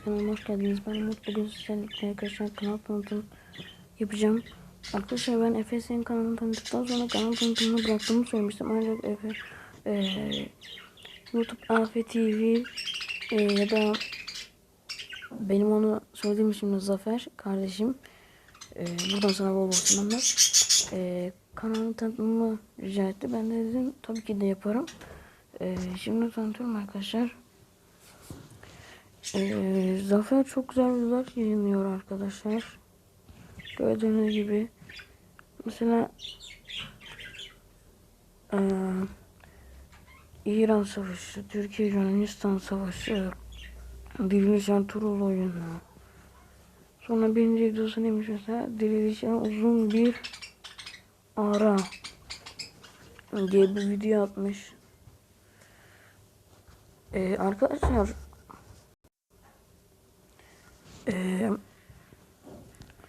Kanalıma hoş geldiniz. Ben Umut. Bugün sizlerle arkadaşlar kanal tanıtım yapacağım. Arkadaşlar ben Efes'in kanalını tanıdıktan sonra kanal tanıtımını bıraktığımı söylemiştim. Ancak Efe, eee YouTube Afe TV eee, ya da benim onu söylediğim için Zafer kardeşim eee, buradan sana bol bol selamlar. Eee kanalın tanıtımını rica etti. Ben de dedim tabii ki de yaparım. Eee, şimdi tanıtıyorum arkadaşlar. Ee, Zafer çok güzel videolar yayınlıyor arkadaşlar. Gördüğünüz gibi. Mesela ee, İran Savaşı, Türkiye Yunanistan Savaşı, Diriliş Ertuğrul oyunu. Sonra birinci videosu neymiş mesela? Diriliş'e uzun bir ara diye bir video atmış. Ee, arkadaşlar ee,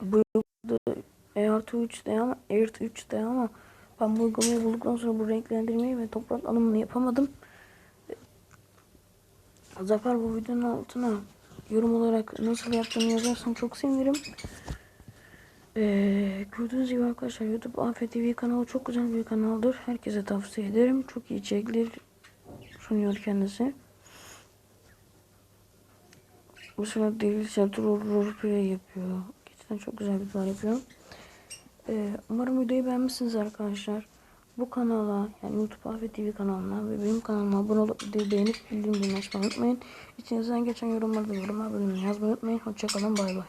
bu E artı 3'te ama Earth 3'te ama ben bu uygulamayı bulduktan sonra bu renklendirmeyi ve toprak alımını yapamadım. Zafer bu videonun altına yorum olarak nasıl yaptığını yazarsan çok sevinirim. Ee, gördüğünüz gibi arkadaşlar YouTube Afet TV kanalı çok güzel bir kanaldır. Herkese tavsiye ederim. Çok iyi içerikler sunuyor kendisi. Bu sırada değil Sertur roleplay yapıyor. Gerçekten çok güzel videolar yapıyor. Ee, umarım videoyu beğenmişsiniz arkadaşlar. Bu kanala yani YouTube Afet TV kanalına ve benim kanalıma abone olup videoyu beğenip bildirimleri açmayı unutmayın. İçinizden geçen yorumlarda yorumlar bölümüne yazmayı unutmayın. Hoşçakalın bay bay.